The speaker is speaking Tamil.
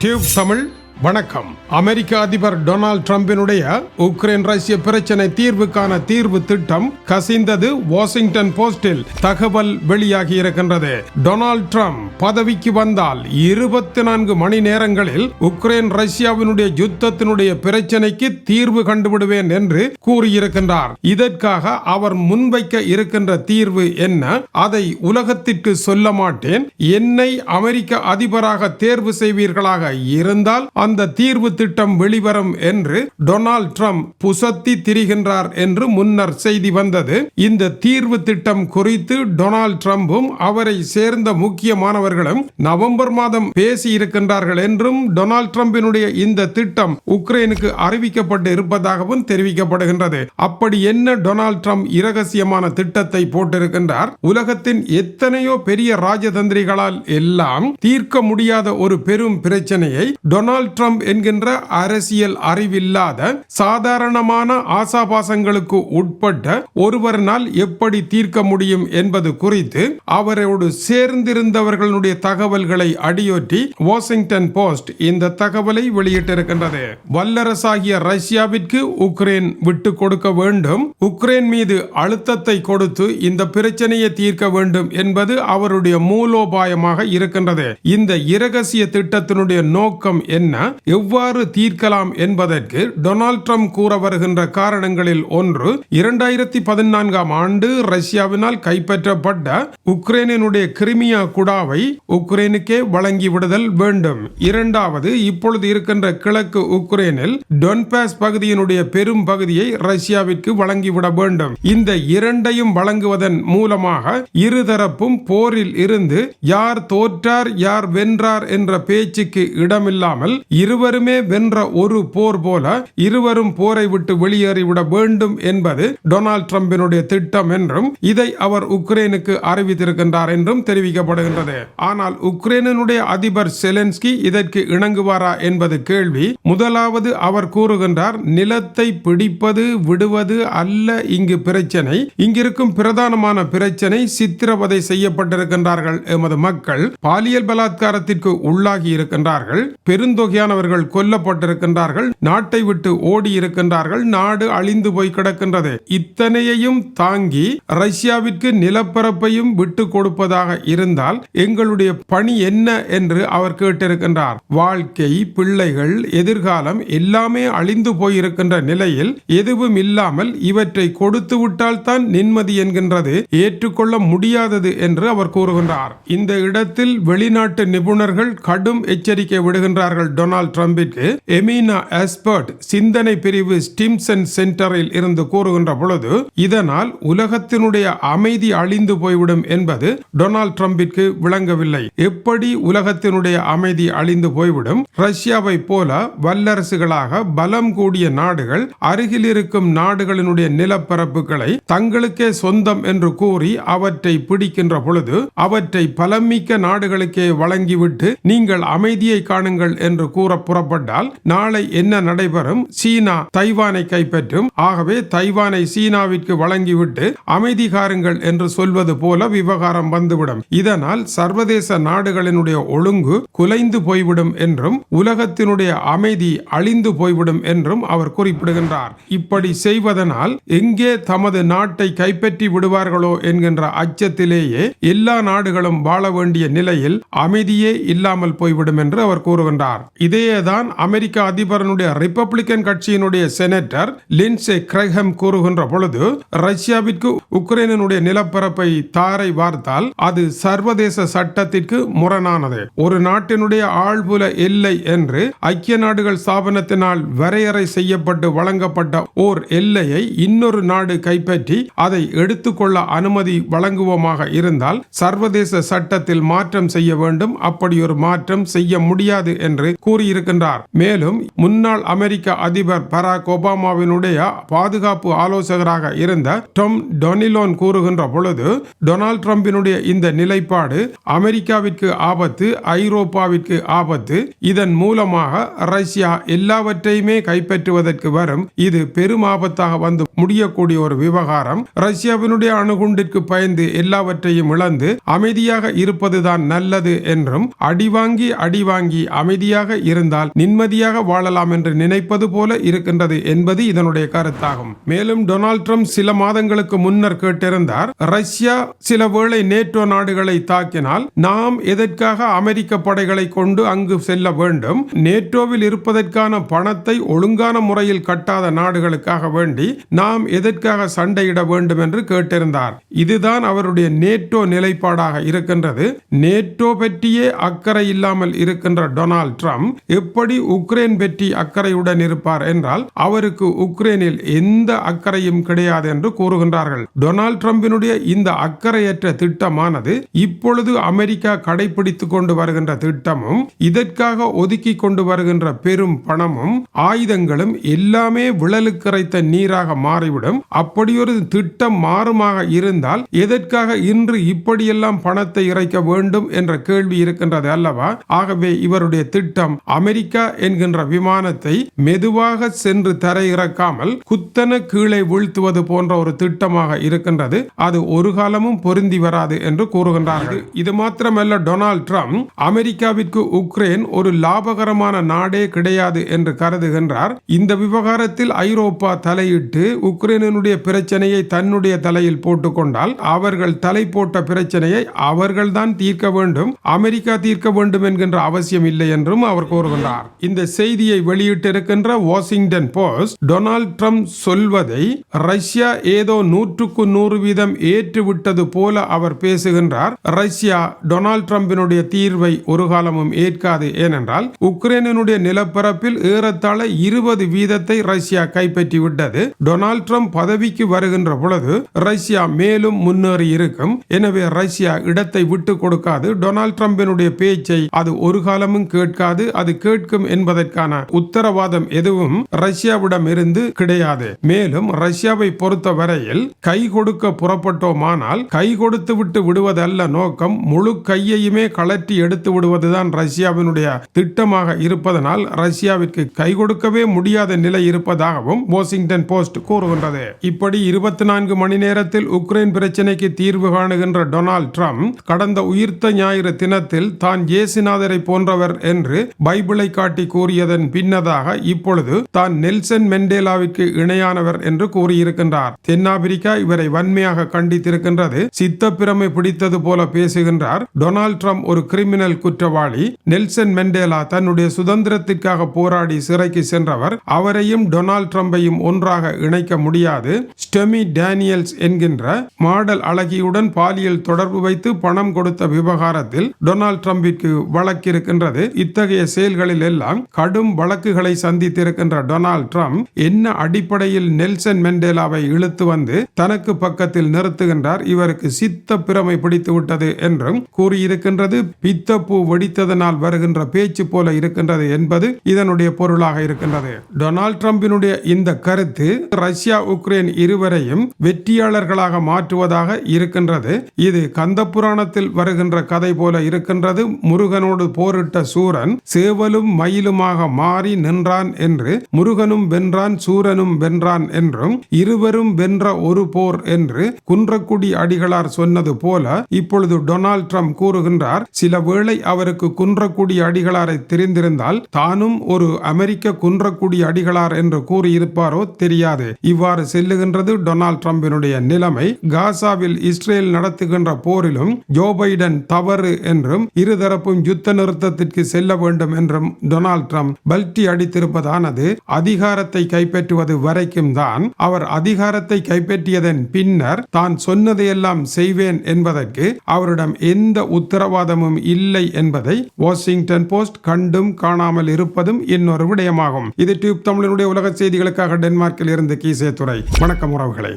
டியூப் தமிழ் வணக்கம். அமெரிக்க அதிபர் டொனால்ட் டிரம்பினுடைய உக்ரைன் ரஷ்ய பிரச்சனை தீர்வுக்கான தீர்வு திட்டம் கசிந்தது வாஷிங்டன் போஸ்டில். தகவல் வெளியாகி இருக்கின்றது. டொனால்ட் ட்ரம்ப் பதவிக்கு வந்தால் இருபத்தி நான்கு மணி நேரங்களில் உக்ரைன் ரஷ்யாவினுடைய யுத்தத்தினுடைய பிரச்சனைக்கு தீர்வு கண்டுவிடுவேன் என்று கூறியிருக்கின்றார். இதற்காக அவர் முன்வைக்க இருக்கின்ற தீர்வு என்ன? அதை உலகத்திற்கு சொல்ல மாட்டேன். என்னை அமெரிக்க அதிபராக தேர்வு செய்வீர்களாக இருந்தால் அந்த தீர்வு திட்டம் வெளிவரும் என்று டொனால்ட் ட்ரம்ப் புசத்தி திரிகின்றார் என்று முன்னர் செய்தி வந்தது. இந்த தீர்வு திட்டம் குறித்து டொனால்ட் ட்ரம்பும் அவரை சேர்ந்த முக்கியமானவர்களும் நவம்பர் மாதம் பேசி இருக்கின்றார்கள் என்றும் டொனால்ட் ட்ரம்பினுடைய இந்த திட்டம் உக்ரைனுக்கு அறிவிக்கப்பட்டு இருப்பதாகவும் தெரிவிக்கப்படுகின்றது. அப்படி என்ன டொனால்ட் ட்ரம்ப் இரகசியமான திட்டத்தை போட்டிருக்கின்றார்? உலகத்தின் எத்தனையோ பெரிய ராஜதந்திரிகளால் எல்லாம் தீர்க்க முடியாத ஒரு பெரும் பிரச்சனையை டொனால்ட் ட்ரம்ப் என்கின்ற அரசியல் அறிவில்லாத சாதாரணமான ஆசாபாசங்களுக்கு உட்பட்ட ஒருவரனால் எப்படி தீர்க்க முடியும் என்பது குறித்து அவரோடு சேர்ந்திருந்தவர்களுடைய தகவல்களை அடியொற்றி வாஷிங்டன் போஸ்ட் இந்த தகவலை வெளியிட்டிருக்கின்றது. வல்லரசாகிய ரஷ்யாவிற்கு உக்ரைன் விட்டு கொடுக்க வேண்டும். உக்ரைன் மீது அழுத்தத்தை கொடுத்து இந்த பிரச்சனையை தீர்க்க வேண்டும் என்பது அவருடைய மூலோபாயமாக இருக்கின்றது. இந்த இரகசிய திட்டத்தினுடைய நோக்கம் என்ன? எவ்வாறு தீர்க்கலாம் என்பதற்கு டொனால்ட் ட்ரம்ப் கூற வருகின்ற காரணங்களில் ஒன்று இரண்டாயிரத்தி பதினான்காம் ஆண்டு ரஷ்யாவினால் கைப்பற்றப்பட்ட உக்ரைனினுடைய கிரிமியா குடாவை உக்ரைனுக்கே வழங்கிவிடுதல் வேண்டும். இரண்டாவது இப்பொழுது இருக்கின்ற கிழக்கு உக்ரைனில் டொன்பாஸ் பகுதியினுடைய பெரும் பகுதியை ரஷ்யாவிற்கு வழங்கிவிட வேண்டும். இந்த இரண்டையும் வழங்குவதன் மூலமாக இருதரப்பும் போரில் இருந்து யார் தோற்றார் யார் வென்றார் என்ற பேச்சுக்கு இடமில்லாமல் இருவருமே வென்ற ஒரு போர் போல இருவரும் போரை விட்டு வெளியேறிவிட வேண்டும் என்பது டொனால்ட் ட்ரம்பினுடைய திட்டம் என்றும் இதை அவர் உக்ரைனுக்கு அறிவித்திருக்கின்றார் என்றும் தெரிவிக்கப்படுகின்றது. ஆனால் உக்ரைனுடைய அதிபர் செலன்ஸ்கி இதற்கு இணங்குவாரா என்பது கேள்வி. முதலாவது அவர் கூறுகின்றார் நிலத்தை பிடிப்பது விடுவது அல்ல இங்கு பிரச்சனை. இங்கிருக்கும் பிரதானமான பிரச்சனை சித்திரவதை செய்யப்பட்டிருக்கின்றார்கள் எமது மக்கள். பாலியல் பலாத்காரத்திற்கு உள்ளாகி இருக்கின்றார்கள். பெருந்தொகை பெருந்தொகையானவர்கள் கொல்லப்பட்டிருக்கின்றார்கள் நாட்டை விட்டு ஓடி இருக்கின்றார்கள் நாடு அழிந்து போய் கிடக்கின்றது. இத்தனையையும் தாங்கி ரஷ்யாவிற்கு நிலப்பரப்பையும் விட்டு கொடுப்பதாக இருந்தால் எங்களுடைய பணி என்ன என்று அவர் கேட்டிருக்கின்றார். வாழ்க்கை பிள்ளைகள் எதிர்காலம் எல்லாமே அழிந்து போயிருக்கின்ற நிலையில் எதுவும் இல்லாமல் இவற்றை கொடுத்து விட்டால் தான் நிம்மதி என்கின்றது ஏற்றுக்கொள்ள முடியாதது என்று அவர் கூறுகின்றார். இந்த இடத்தில் வெளிநாட்டு நிபுணர்கள் கடும் எச்சரிக்கை விடுகின்றார்கள் டொனால்ட் ட்ரம்பிற்கு எமினா எஸ்பர்ட் சிந்தனை பிரிவு ஸ்டிம்சன் சென்டரில் இருந்து கூறுகின்ற பொழுது இதனால் உலகத்தினுடைய அமைதி அழிந்து போய்விடும் என்பது டொனால்ட் ட்ரம்பிற்கு விளங்கவில்லை. எப்படி உலகத்தினுடைய அமைதி அழிந்து போய்விடும்? ரஷ்யாவை போல வல்லரசுகளாக பலம் கூடிய நாடுகள் அருகில் இருக்கும் நாடுகளினுடைய நிலப்பரப்புகளை தங்களுக்கே சொந்தம் என்று கூறி அவற்றை பிடிக்கின்ற பொழுது அவற்றை பலமிக்க நாடுகளுக்கே வழங்கிவிட்டு நீங்கள் அமைதியை காணுங்கள் என்று கூறி புறப்பட்டால் நாளை என்ன நடைபெறும்? சீனா தைவானை கைப்பற்றும். ஆகவே தைவானை சீனாவிற்கு வழங்கிவிட்டு அமைதி காருங்கள் என்று சொல்வது போல விவகாரம் வந்துவிடும். இதனால் சர்வதேச நாடுகளினுடைய ஒழுங்கு குலைந்து போய்விடும் என்றும் உலகத்தினுடைய அமைதி அழிந்து போய்விடும் என்றும் அவர் குறிப்பிடுகின்றார். இப்படி செய்வதனால் எங்கே தமது நாட்டை கைப்பற்றி விடுவார்களோ என்கின்ற அச்சத்திலேயே எல்லா நாடுகளும் வாழ வேண்டிய நிலையில் அமைதியே இல்லாமல் போய்விடும் என்று அவர் கூறுகின்றார். இதையே தான் அமெரிக்க அதிபரனுடைய ரிப்பப்ளிக்கன் கட்சியினுடைய செனட்டர் லின்சே கிரகம் கூறுகின்ற பொழுது ரஷ்யாவிற்கு உக்ரைனுடைய நிலப்பரப்பை தாரை வார்த்தால் அது சர்வதேச சட்டத்திற்கு முரணானது. ஒரு நாட்டினுடைய ஆழ்புல எல்லை என்று ஐக்கிய நாடுகள் ஸ்தாபனத்தினால் வரையறை செய்யப்பட்டு வழங்கப்பட்ட ஓர் எல்லையை இன்னொரு நாடு கைப்பற்றி அதை எடுத்துக்கொள்ள அனுமதி வழங்குவோமாக இருந்தால் சர்வதேச சட்டத்தில் மாற்றம் செய்ய வேண்டும். அப்படி ஒரு மாற்றம் செய்ய முடியாது என்று கூறி கூறியிருக்கின்றார். மேலும் முன்னாள் அமெரிக்க அதிபர் பராக் ஒபாமாவினுடைய பாதுகாப்பு ஆலோசகராக இருந்த டொம் டொனிலோன் கூறுகின்ற பொழுது டொனால்ட் ட்ரம்பினுடைய இந்த நிலைப்பாடு அமெரிக்காவிற்கு ஆபத்து ஐரோப்பாவிற்கு ஆபத்து இதன் மூலமாக ரஷ்யா எல்லாவற்றையுமே கைப்பற்றுவதற்கு வரும். இது பெரும் ஆபத்தாக வந்து முடியக்கூடிய ஒரு விவகாரம். ரஷ்யாவினுடைய அணுகுண்டிற்கு பயந்து எல்லாவற்றையும் இழந்து அமைதியாக இருப்பதுதான் நல்லது என்றும் அடிவாங்கி அடிவாங்கி அமைதியாக இருந்தால் நிம்மதியாக வாழலாம் என்று நினைப்பது போல இருக்கின்றது என்பது இதனுடைய கருத்தாகும். மேலும் டொனால்ட் ட்ரம்ப் சில மாதங்களுக்கு முன்னர் கேட்டிருந்தார் ரஷ்யா சில வேளை நேட்டோ நாடுகளை தாக்கினால் நாம் எதற்காக அமெரிக்க படைகளை கொண்டு அங்கு செல்ல வேண்டும்? நேட்டோவில் இருப்பதற்கான பணத்தை ஒழுங்கான முறையில் கட்டாத நாடுகளுக்காக வேண்டி நாம் எதற்காக சண்டையிட வேண்டும்? என்று கேட்டிருந்தார். இதுதான் அவருடைய நேட்டோ நிலைப்பாடாக இருக்கின்றது. நேட்டோ பற்றியே அக்கறை இல்லாமல் இருக்கின்ற டொனால்ட் ட்ரம்ப் எப்படி உக்ரைன் பற்றி அக்கறையுடன் இருப்பார் என்றால் அவருக்கு உக்ரைனில் எந்த அக்கறையும் கிடையாது என்று கூறுகின்றார்கள். டொனால்ட் ட்ரம்பினுடைய இந்த அக்கறையற்ற திட்டமானது இப்பொழுது அமெரிக்கா கடைபிடித்துக் கொண்டு வருகின்ற திட்டமும் இதற்காக ஒதுக்கி கொண்டு வருகின்ற பெரும் பணமும் ஆயுதங்களும் எல்லாமே விழலுக்கரைத்த நீராக மாறிவிடும். அப்படியொரு திட்டம் மாறுமாக இருந்தால் எதற்காக இன்று இப்படியெல்லாம் பணத்தை இறைக்க வேண்டும் என்ற கேள்வி இருக்கின்றது அல்லவா? ஆகவே இவருடைய திட்டம் அமெரிக்கா என்கின்ற விமானத்தை மெதுவாக சென்று தரையிறக்காமல் குத்தன கீழே வீழ்த்துவது போன்ற ஒரு திட்டமாக இருக்கின்றது. அது ஒரு காலமும் பொருந்தி வராது என்று கூறுகின்றார்கள் இது மாத்திரமல்ல டொனால்ட் ட்ரம்ப் அமெரிக்காவிற்கு உக்ரைன் ஒரு லாபகரமான நாடே கிடையாது என்று கருதுகின்றார். இந்த விவகாரத்தில் ஐரோப்பா தலையிட்டு உக்ரைனுடைய பிரச்சனையை தன்னுடைய தலையில் போட்டுக்கொண்டால் அவர்கள் தலை போட்ட பிரச்சனையை அவர்கள்தான் தீர்க்க வேண்டும் அமெரிக்கா தீர்க்க வேண்டும் என்கின்ற அவசியம் இல்லை என்றும் அவர் கூறுகின்றார். இந்த செய்தியை வெளியிட்டிருக்கின்ற வாஷிங்டன் போஸ்ட் டொனால்ட் ட்ரம்ப் சொல்வதை ரஷ்யா ஏதோ நூற்றுக்கு நூறு வீதம் ஏற்றுவிட்டது போல அவர் பேசுகின்றார். ரஷ்யா டொனால்ட் ட்ரம்பினுடைய தீர்வை ஒரு காலமும் ஏற்காது. ஏனென்றால் உக்ரைனுடைய நிலப்பரப்பில் ஏறத்தாழ இருபது வீதத்தை ரஷ்யா கைப்பற்றி விட்டது டொனால்ட் ட்ரம்ப் பதவிக்கு வருகின்ற பொழுது ரஷ்யா மேலும் முன்னேறி இருக்கும். எனவே ரஷ்யா இடத்தை விட்டு கொடுக்காது. டொனால்ட் ட்ரம்பினுடைய பேச்சை அது ஒரு காலமும் கேட்காது. அது கேட்கும் என்பதற்கான உத்தரவாதம் எதுவும் ரஷ்யாவிடம் இருந்து கிடையாது. மேலும் ரஷ்யாவை பொறுத்த வரையில் கை கொடுக்க புறப்பட்டோமானால் கை கொடுத்து விட்டு விடுவதல்ல நோக்கம் முழு கையையுமே கலற்றி எடுத்து விடுவதுதான் ரஷ்யாவினுடைய திட்டமாக இருப்பதனால் ரஷ்யாவிற்கு கை கொடுக்கவே முடியாத நிலை இருப்பதாகவும் வாஷிங்டன் போஸ்ட் கூறுகின்றது. இப்படி இருபத்தி நான்கு மணி நேரத்தில் உக்ரைன் பிரச்சனைக்கு தீர்வு காணுகின்ற டொனால்ட் ட்ரம்ப் கடந்த உயிர்த்த ஞாயிறு தினத்தில் தான் இயேசுநாதரை போன்றவர் என்று பைபிளை காட்டி கூறியதன் பின்னதாக இப்பொழுது தான் நெல்சன் மெண்டேலாவிற்கு இணையானவர் என்று கூறியிருக்கின்றார். தென்னாப்பிரிக்கா இவரை வன்மையாக கண்டித்திருக்கின்றது. சித்தப்பிரமை பிடித்தது போல பேசுகின்றார். டொனால்ட் ட்ரம்ப் ஒரு கிரிமினல் குற்றவாளி. நெல்சன் மெண்டேலா தன்னுடைய சுதந்திரத்திற்காக போராடி சிறைக்கு சென்றவர். அவரையும் டொனால்ட் ட்ரம்பையும் ஒன்றாக இணைக்க முடியாது. ஸ்டெமி டேனியல்ஸ் என்கின்ற மாடல் அழகியுடன் பாலியல் தொடர்பு வைத்து பணம் கொடுத்த விவகாரத்தில் டொனால்ட் ட்ரம்பிற்கு வழக்கிருக்கின்றது. இத்தகைய செயல்களில் எல்லாம் கடும் வழக்குகளை சந்தித்திருக்கின்ற டொனால்ட் ட்ரம்ப் என்ன அடிப்படையில் நெல்சன் மெண்டேலாவை இழுத்து வந்து தனக்கு பக்கத்தில் நிறுத்துகின்றார் இவருக்கு சித்த பிரமை பிடித்து விட்டது என்றும் கூறியிருக்கின்றது. பித்தப்பூ வெடித்ததனால் வருகின்ற பேச்சு போல இருக்கின்றது என்பது இதனுடைய பொருளாக இருக்கின்றது. டொனால்ட் ட்ரம்பினுடைய இந்த கருத்து ரஷ்யா உக்ரைன் இருவரையும் வெற்றியாளர்களாக மாற்றுவதாக இருக்கின்றது. இது கந்த புராணத்தில் வருகின்ற கதை போல இருக்கின்றது. முருகனோடு போரிட்ட சூரன் சேவலும் மயிலுமாக மாறி நின்றான் என்று முருகனும் வென்றான் சூரனும் வென்றான் என்றும் இருவரும் வென்ற ஒரு போர் என்று குன்றக்குடி அடிகளார் சொன்னது போல இப்பொழுது டொனால்ட் ட்ரம்ப் கூறுகின்றார் சில வேளை அவருக்கு குன்றக்குடி அடிகளாரை தெரிந்திருந்தால் தானும் ஒரு அமெரிக்க குன்றக்குடி அடிகளார் என்று கூறியிருப்பாரோ தெரியாது. இவ்வாறு செல்லுகின்றது டொனால்ட் ட்ரம்பினுடைய நிலைமை. காசாவில் இஸ்ரேல் நடத்துகின்ற போரிலும் ஜோ பைடன் தவறு என்றும் இருதரப்பும் யுத்த நிறுத்தத்திற்கு செல்ல வேண்டும் என்றும் டொனால்ட் ட்ரம்ப் பல்டி அடித்திருப்பதானது அதிகாரத்தை கைப்பற்றுவது வரைக்கும் தான் அவர் அதிகாரத்தை கைப்பற்றியதன் பின்னர் தான் சொன்னதையெல்லாம் செய்வேன் என்பதற்கு அவரிடம் எந்த உத்தரவாதமும் இல்லை என்பதை வாஷிங்டன் போஸ்ட் கண்டும் காணாமல் இருப்பதும் இன்னொரு விடயமாகும். இது டியூப் தமிழனுடைய உலக செய்திகளுக்காக டென்மார்க்கில் இருந்து கீசே துறை வணக்கம் உறவுகளை.